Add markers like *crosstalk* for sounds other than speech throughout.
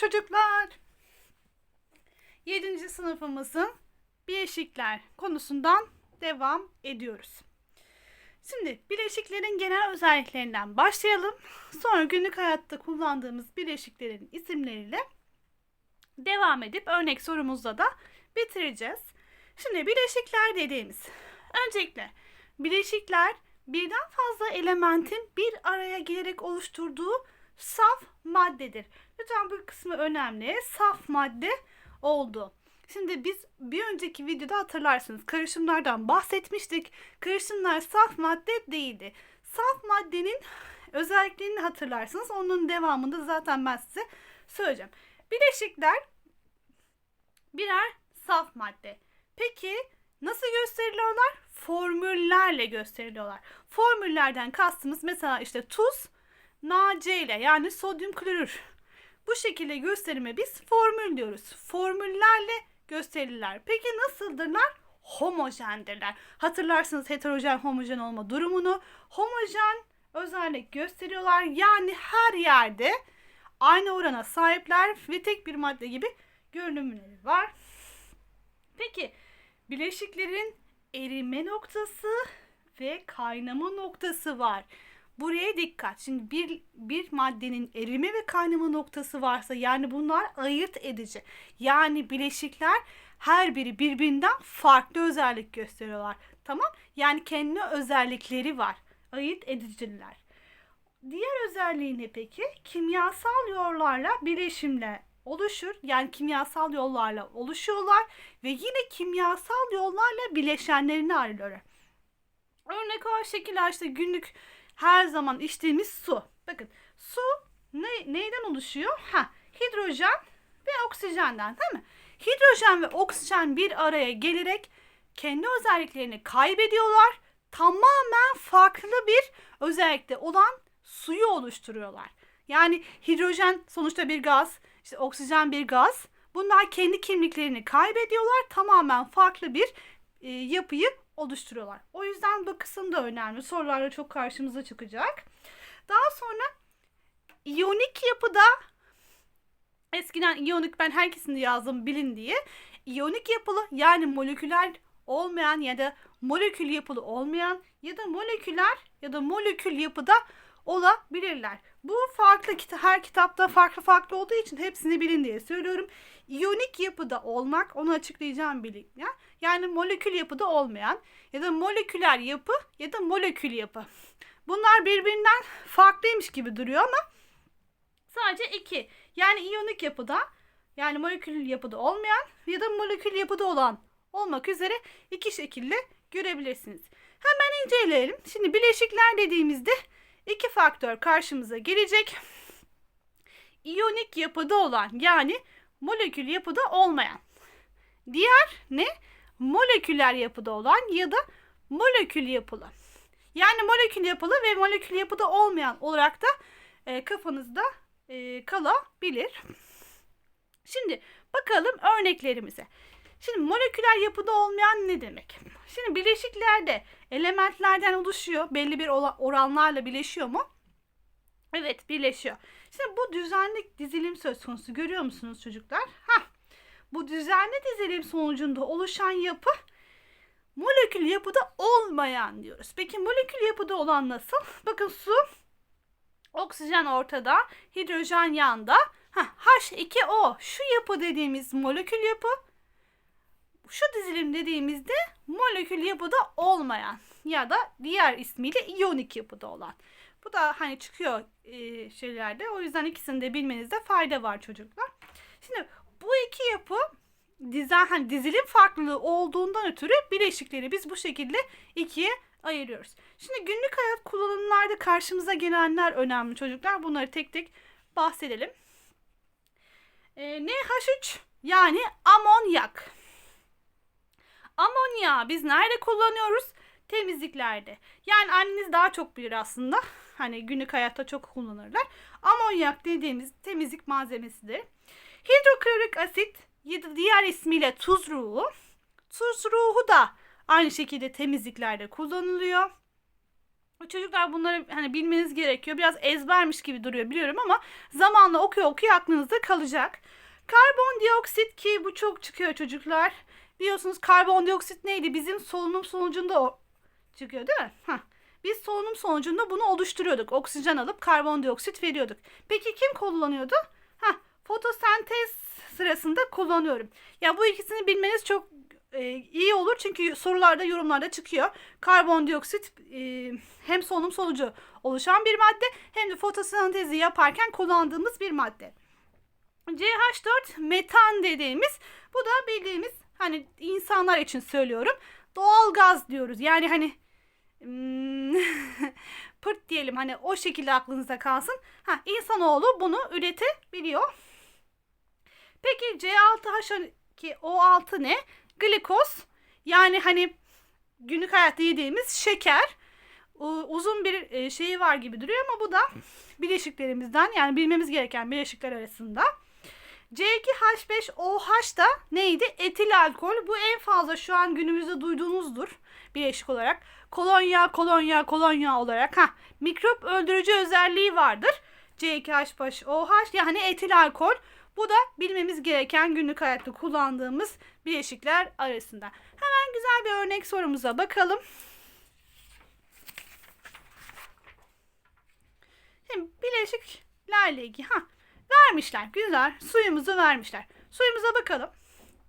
çocuklar. 7. sınıfımızın bileşikler konusundan devam ediyoruz. Şimdi bileşiklerin genel özelliklerinden başlayalım. Sonra günlük hayatta kullandığımız bileşiklerin isimleriyle devam edip örnek sorumuzla da bitireceğiz. Şimdi bileşikler dediğimiz öncelikle bileşikler birden fazla elementin bir araya gelerek oluşturduğu saf maddedir. Lütfen bu kısmı önemli. Saf madde oldu. Şimdi biz bir önceki videoda hatırlarsınız karışımlardan bahsetmiştik. Karışımlar saf madde değildi. Saf maddenin özelliklerini hatırlarsınız. Onun devamında zaten ben size söyleyeceğim. Bileşikler birer saf madde. Peki nasıl gösteriliyorlar? Formüllerle gösteriliyorlar. Formüllerden kastımız mesela işte tuz NaC ile yani sodyum klorür. Bu şekilde gösterime biz formül diyoruz. Formüllerle gösterirler. Peki nasıldırlar? Homojendirler. Hatırlarsınız heterojen homojen olma durumunu. Homojen özellik gösteriyorlar. Yani her yerde aynı orana sahipler ve tek bir madde gibi görünümleri var. Peki bileşiklerin erime noktası ve kaynama noktası var. Buraya dikkat. Şimdi bir, bir maddenin erime ve kaynama noktası varsa yani bunlar ayırt edici. Yani bileşikler her biri birbirinden farklı özellik gösteriyorlar. Tamam? Yani kendi özellikleri var. Ayırt ediciler. Diğer özelliği ne peki? Kimyasal yollarla bileşimle oluşur. Yani kimyasal yollarla oluşuyorlar ve yine kimyasal yollarla bileşenlerini ayrılıyor. Örnek olarak şekiller işte günlük her zaman içtiğimiz su. Bakın su ne, neyden oluşuyor? Ha, hidrojen ve oksijenden değil mi? Hidrojen ve oksijen bir araya gelerek kendi özelliklerini kaybediyorlar. Tamamen farklı bir özellikte olan suyu oluşturuyorlar. Yani hidrojen sonuçta bir gaz, işte oksijen bir gaz. Bunlar kendi kimliklerini kaybediyorlar. Tamamen farklı bir e, yapıyı oluşturuyorlar. O yüzden bu kısım da önemli. Sorularda çok karşımıza çıkacak. Daha sonra iyonik yapıda eskiden iyonik ben herkesini yazdım bilin diye. İyonik yapılı yani moleküler olmayan ya da molekül yapılı olmayan ya da moleküler ya da molekül yapıda olabilirler. Bu farklı her kitapta farklı farklı olduğu için hepsini bilin diye söylüyorum. İyonik yapıda olmak onu açıklayacağım bilin ya. Yani molekül yapıda olmayan ya da moleküler yapı ya da molekül yapı. Bunlar birbirinden farklıymış gibi duruyor ama sadece iki. Yani iyonik yapıda yani molekül yapıda olmayan ya da molekül yapıda olan olmak üzere iki şekilde görebilirsiniz. Hemen inceleyelim. Şimdi bileşikler dediğimizde iki faktör karşımıza gelecek. İyonik yapıda olan yani molekül yapıda olmayan. Diğer ne? Moleküler yapıda olan ya da molekül yapılı. Yani molekül yapılı ve molekül yapıda olmayan olarak da e, kafanızda e, kalabilir. Şimdi bakalım örneklerimize. Şimdi moleküler yapıda olmayan ne demek? Şimdi bileşiklerde elementlerden oluşuyor. Belli bir oranlarla birleşiyor mu? Evet birleşiyor. Şimdi bu düzenli dizilim söz konusu görüyor musunuz çocuklar? Hah. Bu düzenli dizilim sonucunda oluşan yapı molekül yapıda olmayan diyoruz. Peki molekül yapıda olan nasıl? Bakın su, oksijen ortada, hidrojen yanda. Heh, H2O şu yapı dediğimiz molekül yapı. Şu dizilim dediğimizde molekül yapıda olmayan ya da diğer ismiyle iyonik yapıda olan. Bu da hani çıkıyor e, şeylerde. O yüzden ikisini de bilmenizde fayda var çocuklar. Şimdi bu iki yapı dizen, hani dizilim farklılığı olduğundan ötürü bileşikleri biz bu şekilde ikiye ayırıyoruz. Şimdi günlük hayat kullanımlarda karşımıza gelenler önemli çocuklar. Bunları tek tek bahsedelim. E, NH3 yani amonyak. Amonya biz nerede kullanıyoruz? Temizliklerde. Yani anneniz daha çok bilir aslında. *laughs* Hani günlük hayatta çok kullanırlar. Amonyak dediğimiz temizlik malzemesidir. Hidroklorik asit diğer ismiyle tuz ruhu. Tuz ruhu da aynı şekilde temizliklerde kullanılıyor. Çocuklar bunları hani bilmeniz gerekiyor. Biraz ezbermiş gibi duruyor biliyorum ama zamanla okuya okuya aklınızda kalacak. Karbondioksit ki bu çok çıkıyor çocuklar. Biliyorsunuz karbondioksit neydi? Bizim solunum sonucunda o çıkıyor değil mi? Heh. Biz solunum sonucunda bunu oluşturuyorduk. Oksijen alıp karbondioksit veriyorduk. Peki kim kullanıyordu? Heh, fotosentez sırasında kullanıyorum. Ya bu ikisini bilmeniz çok e, iyi olur çünkü sorularda yorumlarda çıkıyor. Karbondioksit e, hem solunum sonucu oluşan bir madde hem de fotosentezi yaparken kullandığımız bir madde. CH4 metan dediğimiz bu da bildiğimiz hani insanlar için söylüyorum doğal gaz diyoruz. Yani hani hmm, *laughs* pırt diyelim hani o şekilde aklınızda kalsın. Ha, insanoğlu bunu üretebiliyor. Peki C6H2O6 ne? Glikoz yani hani günlük hayatta yediğimiz şeker uzun bir e, şeyi var gibi duruyor ama bu da *laughs* bileşiklerimizden yani bilmemiz gereken bileşikler arasında. C2H5OH da neydi? Etil alkol. Bu en fazla şu an günümüzde duyduğunuzdur bileşik olarak. Kolonya, kolonya, kolonya olarak. Ha, mikrop öldürücü özelliği vardır. C2H5OH yani etil alkol. Bu da bilmemiz gereken günlük hayatta kullandığımız bileşikler arasında. Hemen güzel bir örnek sorumuza bakalım. Şimdi bileşiklerle ilgili ha vermişler. Güzel. Suyumuzu vermişler. Suyumuza bakalım.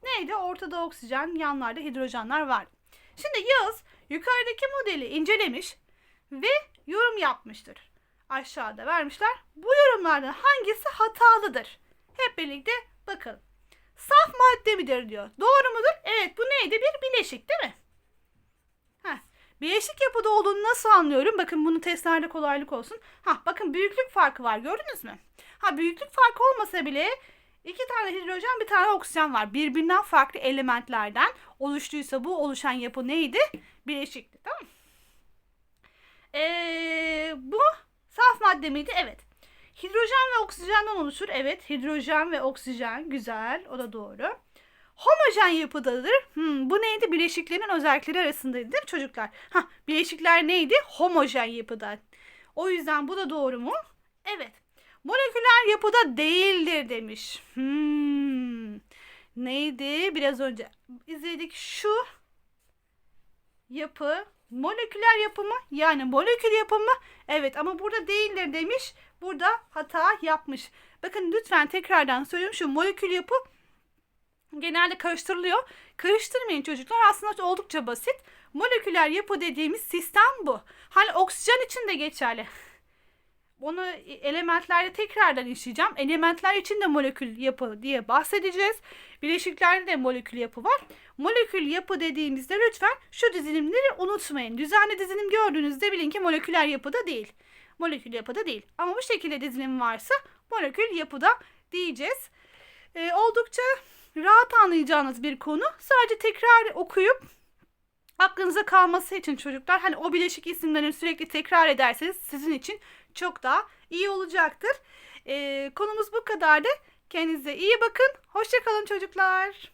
Neydi? Ortada oksijen, yanlarda hidrojenler var. Şimdi Yağız yukarıdaki modeli incelemiş ve yorum yapmıştır. Aşağıda vermişler. Bu yorumlardan hangisi hatalıdır? Hep birlikte bakalım. Saf madde midir diyor. Doğru mudur? Evet bu neydi? Bir bileşik değil mi? Heh. Bileşik yapıda olduğunu nasıl anlıyorum? Bakın bunu testlerde kolaylık olsun. Ha bakın büyüklük farkı var gördünüz mü? Ha büyüklük farkı olmasa bile iki tane hidrojen bir tane oksijen var. Birbirinden farklı elementlerden oluştuysa bu oluşan yapı neydi? Bileşikti tamam mı? Ee, bu saf madde miydi? Evet. Hidrojen ve oksijenden oluşur. Evet hidrojen ve oksijen güzel o da doğru. Homojen yapıdadır. Hmm, bu neydi? Bileşiklerin özellikleri arasındaydı değil mi çocuklar? Ha, bileşikler neydi? Homojen yapıda. O yüzden bu da doğru mu? Evet. Moleküler yapıda değildir demiş. Hmm. Neydi? Biraz önce izledik. Şu yapı moleküler yapı mı? Yani molekül yapı mı? Evet ama burada değildir demiş. Burada hata yapmış. Bakın lütfen tekrardan söylüyorum şu molekül yapı genelde karıştırılıyor. Karıştırmayın çocuklar aslında oldukça basit. Moleküler yapı dediğimiz sistem bu. Hani oksijen için de geçerli. Onu elementlerde tekrardan işleyeceğim. Elementler için de molekül yapı diye bahsedeceğiz. Bileşiklerde de molekül yapı var. Molekül yapı dediğimizde lütfen şu dizilimleri unutmayın. Düzenli dizilim gördüğünüzde bilin ki moleküler yapıda değil. Molekül yapıda değil. Ama bu şekilde dizilim varsa molekül yapıda diyeceğiz. Ee, oldukça rahat anlayacağınız bir konu. Sadece tekrar okuyup aklınıza kalması için çocuklar hani o bileşik isimlerini sürekli tekrar ederseniz sizin için çok daha iyi olacaktır. Ee, konumuz bu kadardı. Kendinize iyi bakın. Hoşçakalın çocuklar.